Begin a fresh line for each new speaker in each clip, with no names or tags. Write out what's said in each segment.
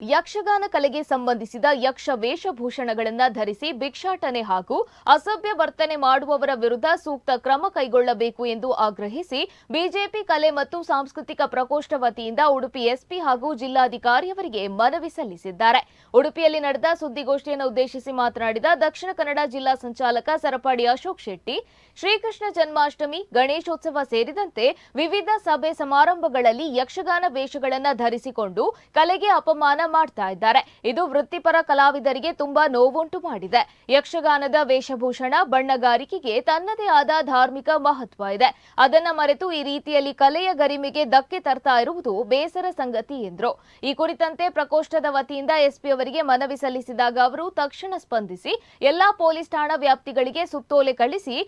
ಯಕ್ಷಗಾನ ಕಲೆಗೆ ಸಂಬಂಧಿಸಿದ ಯಕ್ಷ ವೇಷಭೂಷಣಗಳನ್ನು ಧರಿಸಿ ಭಿಕ್ಷಾಟನೆ ಹಾಗೂ ಅಸಭ್ಯ ವರ್ತನೆ ಮಾಡುವವರ ವಿರುದ್ಧ ಸೂಕ್ತ ಕ್ರಮ ಕೈಗೊಳ್ಳಬೇಕು ಎಂದು ಆಗ್ರಹಿಸಿ ಬಿಜೆಪಿ ಕಲೆ ಮತ್ತು ಸಾಂಸ್ಕೃತಿಕ ಪ್ರಕೋಷ್ಠ ವತಿಯಿಂದ ಉಡುಪಿ ಎಸ್ಪಿ ಹಾಗೂ ಜಿಲ್ಲಾಧಿಕಾರಿಯವರಿಗೆ ಮನವಿ ಸಲ್ಲಿಸಿದ್ದಾರೆ. ಉಡುಪಿಯಲ್ಲಿ ನಡೆದ ಸುದ್ದಿಗೋಷ್ಠಿಯನ್ನು ಉದ್ದೇಶಿಸಿ ಮಾತನಾಡಿದ ದಕ್ಷಿಣ ಕನ್ನಡ ಜಿಲ್ಲಾ ಸಂಚಾಲಕ ಸರಪಾಡಿ ಅಶೋಕ್ ಶೆಟ್ಟಿ, ಶ್ರೀಕೃಷ್ಣ ಜನ್ಮಾಷ್ಟಮಿ, ಗಣೇಶೋತ್ಸವ ಸೇರಿದಂತೆ ವಿವಿಧ ಸಭೆ ಸಮಾರಂಭಗಳಲ್ಲಿ ಯಕ್ಷಗಾನ ವೇಷಗಳನ್ನು ಧರಿಸಿಕೊಂಡು ಕಲೆಗೆ ಅಪಮಾನ ಮಾಡ್ತಾ ಇದ್ದಾರೆ. ಇದು ವೃತ್ತಿಪರ ಕಲಾವಿದರಿಗೆ ತುಂಬಾ ನೋವುಂಟು ಮಾಡಿದೆ. ಯಕ್ಷಗಾನದ ವೇಷಭೂಷಣ ಬಣ್ಣಗಾರಿಕೆಗೆ ತನ್ನದೇ ಆದ ಧಾರ್ಮಿಕ ಮಹತ್ವ ಇದೆ. ಅದನ್ನ ಮರೆತು ಈ ರೀತಿಯಲ್ಲಿ ಕಲೆಯ ಗರಿಮೆಗೆ ಧಕ್ಕೆ ತರ್ತಾ ಇರುವುದು ಬೇಸರ ಸಂಗತಿ ಎಂದರು. ಈ ಕುರಿತಂತೆ ಪ್ರಕೋಷ್ಠದ ವತಿಯಿಂದ ಎಸ್ಪಿ ಅವರಿಗೆ ಮನವಿ ಸಲ್ಲಿಸಿದಾಗ ಅವರು ತಕ್ಷಣ ಸ್ಪಂದಿಸಿ, ಎಲ್ಲಾ ಪೊಲೀಸ್ ಠಾಣಾ ವ್ಯಾಪ್ತಿಗಳಿಗೆ ಸುತ್ತೋಲೆ ಕಳಿಸಿ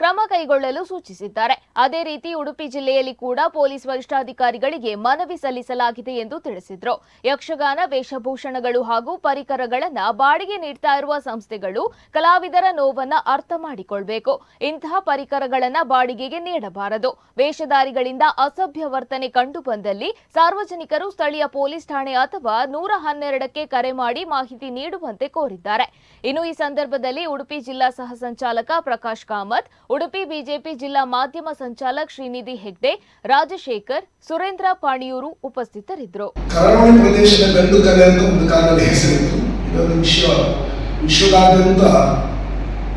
ಕ್ರಮ ಕೈಗೊಳ್ಳಲು ಸೂಚಿಸಿದ್ದಾರೆ. ಅದೇ ರೀತಿ ಉಡುಪಿ ಜಿಲ್ಲೆಯಲ್ಲಿ ಕೂಡ ಪೊಲೀಸ್ ವರಿಷ್ಠಾಧಿಕಾರಿಗಳಿಗೆ ಮನವಿ ಸಲ್ಲಿಸಲಾಗಿದೆ ಎಂದು ತಿಳಿಸಿದರು. ಯಕ್ಷಗಾನ, ವೇಷಭೂಷಣಗಳು ಹಾಗೂ ಪರಿಕರಗಳನ್ನು ಬಾಡಿಗೆ ನೀಡ್ತಾ ಇರುವ ಸಂಸ್ಥೆಗಳು ಕಲಾವಿದರ ನೋವನ್ನ ಅರ್ಥ ಮಾಡಿಕೊಳ್ಬೇಕು. ಇಂತಹ ಪರಿಕರಗಳನ್ನು ಬಾಡಿಗೆಗೆ ನೀಡಬಾರದು. ವೇಷಧಾರಿಗಳಿಂದ ಅಸಭ್ಯ ವರ್ತನೆ ಕಂಡು ಬಂದಲ್ಲಿ ಸಾರ್ವಜನಿಕರು ಸ್ಥಳೀಯ ಪೊಲೀಸ್ ಠಾಣೆ ಅಥವಾ ನೂರ ಹನ್ನೆರಡಕ್ಕೆ ಕರೆ ಮಾಡಿ ಮಾಹಿತಿ ನೀಡುವಂತೆ ಕೋರಿದ್ದಾರೆ. ಇನ್ನು ಈ ಸಂದರ್ಭದಲ್ಲಿ ಉಡುಪಿ ಜಿಲ್ಲಾ ಸಹ ಸಂಚಾಲಕ ಪ್ರಕಾಶ್ ಕಾಮತ್ ಉಡುಪಿ ಬಿಜೆಪಿ ಜಿಲ್ಲಾ ಮಾಧ್ಯಮ ಸಂಚಾಲಕ್ ಶ್ರೀನಿಧಿ ಹೆಗ್ಡೆ, ರಾಜಶೇಖರ್, ಸುರೇಂದ್ರ ಪಾಣಿಯೂರು ಉಪಸ್ಥಿತರಿದ್ದರು.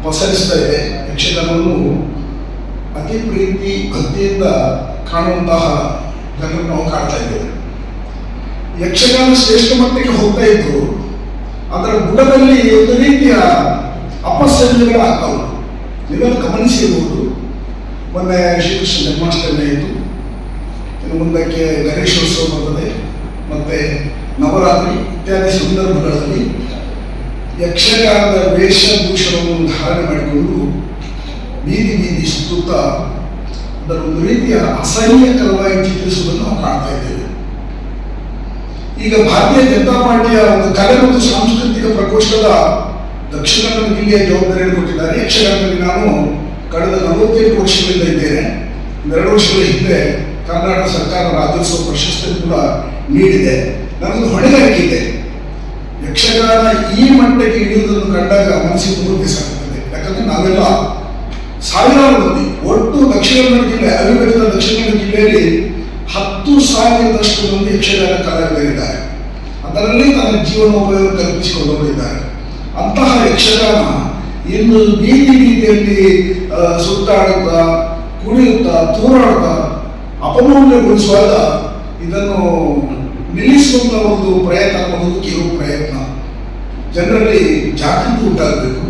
ಪಸರಿಸ್ತಾ ಇದೆ. ಯಕ್ಷಗಾನವನ್ನು ಅತಿ ಪ್ರೀತಿ, ಭಕ್ತಿಯಿಂದ ಕಾಣುವಂತಹ ಜನರನ್ನು ನಾವು ಕಾಣ್ತಾ ಇದ್ದೇವೆ. ಯಕ್ಷಗಾನ ಶ್ರೇಷ್ಠ ಮಟ್ಟಕ್ಕೆ ಹೋಗ್ತಾ ಇದ್ರು. ಅದರ ಬುಡದಲ್ಲಿ ಒಂದು ರೀತಿಯ ಅಪಸಂಜಗಳು ಆಗ್ತಾ ನೀವೆಲ್ಲ ಗಮನಿಸಿರ್ಬೋದು ಮೊನ್ನೆ ಶ್ರೀಕೃಷ್ಣ ಜನ್ಮಾಷ್ಟಮಿ ಆಯಿತು. ಇನ್ನು ಮುಂದಕ್ಕೆ ಗಣೇಶೋತ್ಸವ ಬರ್ತದೆ. ಮತ್ತೆ ನವರಾತ್ರಿ ಇತ್ಯಾದಿ ಸಂದರ್ಭಗಳಲ್ಲಿ ಯಕ್ಷಗಾನದ ವೇಷಭೂಷಣವನ್ನು ಧಾರಣೆ ಮಾಡಿಕೊಂಡು ಬೀದಿ ಬೀದಿ ಸುತ್ತುತ್ತಾ ಅದರ ಒಂದು ರೀತಿಯ ಅಸಹ್ಯಕರವಾಗಿ ಚಿತ್ರಿಸುವುದನ್ನು ನಾವು ಕಾಣ್ತಾ ಇದ್ದೇವೆ. ಈಗ ಭಾರತೀಯ ಜನತಾ ಪಾರ್ಟಿಯ ಒಂದು ಕಲೆ ಮತ್ತು ಸಾಂಸ್ಕೃತಿಕ ಪ್ರಕೋಷ್ಠದ ದಕ್ಷಿಣ ಕನ್ನಡ ಜಿಲ್ಲೆಯ ಜವಾಬ್ದಾರಿಯನ್ನು ಕೊಟ್ಟಿದ್ದಾರೆ. ಯಕ್ಷಗಾನದಲ್ಲಿ ನಾನು ಕಳೆದ ನಲವತ್ತೆಂಟು ವರ್ಷಗಳಿಂದ ಇದ್ದೇನೆ. ಎರಡು ವರ್ಷಗಳ ಹಿಂದೆ ಕರ್ನಾಟಕ ಸರ್ಕಾರ ರಾಜ್ಯೋತ್ಸವ ಪ್ರಶಸ್ತಿ ಕೂಡ ನೀಡಿದೆ. ನನಗೆ ಹೊಣೆಗಾರಿಕೆ ಇದೆ. ಯಕ್ಷಗಾನ ಈ ಮಟ್ಟಕ್ಕೆ ಇಳಿಯುವುದನ್ನು ಕಂಡಾಗ ಮನಸ್ಸಿಗೆ ತುಂಬ ಬೇಸಾಗುತ್ತದೆ ಯಾಕಂದ್ರೆ ನಾವೆಲ್ಲ ಸಾವಿರಾರು ಮಂದಿ, ಒಟ್ಟು ದಕ್ಷಿಣ ಕನ್ನಡ ಜಿಲ್ಲೆ, ಅವಿಭಜಿತ ದಕ್ಷಿಣ ಕನ್ನಡ ಜಿಲ್ಲೆಯಲ್ಲಿ ಹತ್ತು ಸಾವಿರದಷ್ಟು ಮಂದಿ ಯಕ್ಷಗಾನ ಕಲಾವಿದರಿದ್ದಾರೆ. ಅದರಲ್ಲಿ ತನ್ನ ಜೀವನೋಪಯೋಗ ಕಲ್ಪಿಸಿಕೊಂಡವರಿದ್ದಾರೆ ಅಂತಹ ಯಕ್ಷಗಾನ ಇನ್ನು ಬೀದಿ ಬೀದಿಯಲ್ಲಿ ಸುತ್ತಾಡುತ್ತ, ಕುಣಿಯುತ್ತಾ, ತೂರಾಡುತ್ತಾ, ಅಪಮೌಲ್ಯಗೊಳಿಸುವಾಗ ಇದನ್ನು ನಿಲ್ಲಿಸುವಂತ ಒಂದು ಪ್ರಯತ್ನ ನಮ್ಮ ಕೆಲವು ಪ್ರಯತ್ನ. ಜನರಲ್ಲಿ ಜಾಗೃತಿ ಉಂಟಾಗಬೇಕು.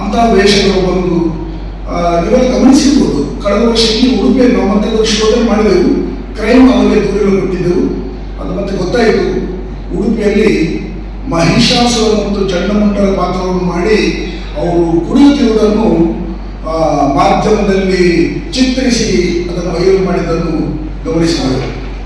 ಅಂತಹ ವೇಷಗಳು ಬಂದು ಇವರು ಗಮನಿಸಿರ್ಬೋದು. ಕಳೆದ ವರ್ಷ ಉಡುಪಿಯನ್ನು ಉಡುಪಿಯಲ್ಲಿ ಮತ್ತೆ ಶೋಧನೆ ಮಾಡಿದೆವು. ಕ್ರೈಮ್ ಅವರಿಗೆ ದೂರಿಗಳು ಕೊಟ್ಟಿದ್ದೆವು. ಅದು ಮತ್ತೆ ಗೊತ್ತಾಯಿತು. ಉಡುಪಿಯಲ್ಲಿ ಮಹಿಷಾಸುರ ಮತ್ತು ಚಂಡಮುಂಡರ ಪಾತ್ರವನ್ನು ಮಾಡಿ ಅವರು ಕುಡಿಯುತ್ತಿರುವುದನ್ನು ಮಾಧ್ಯಮದಲ್ಲಿ ಚಿತ್ರಿಸಿ ಅದನ್ನು ವೈರಲ್ ಮಾಡಿದ್ದನ್ನು ಗಮನಿಸಿದರು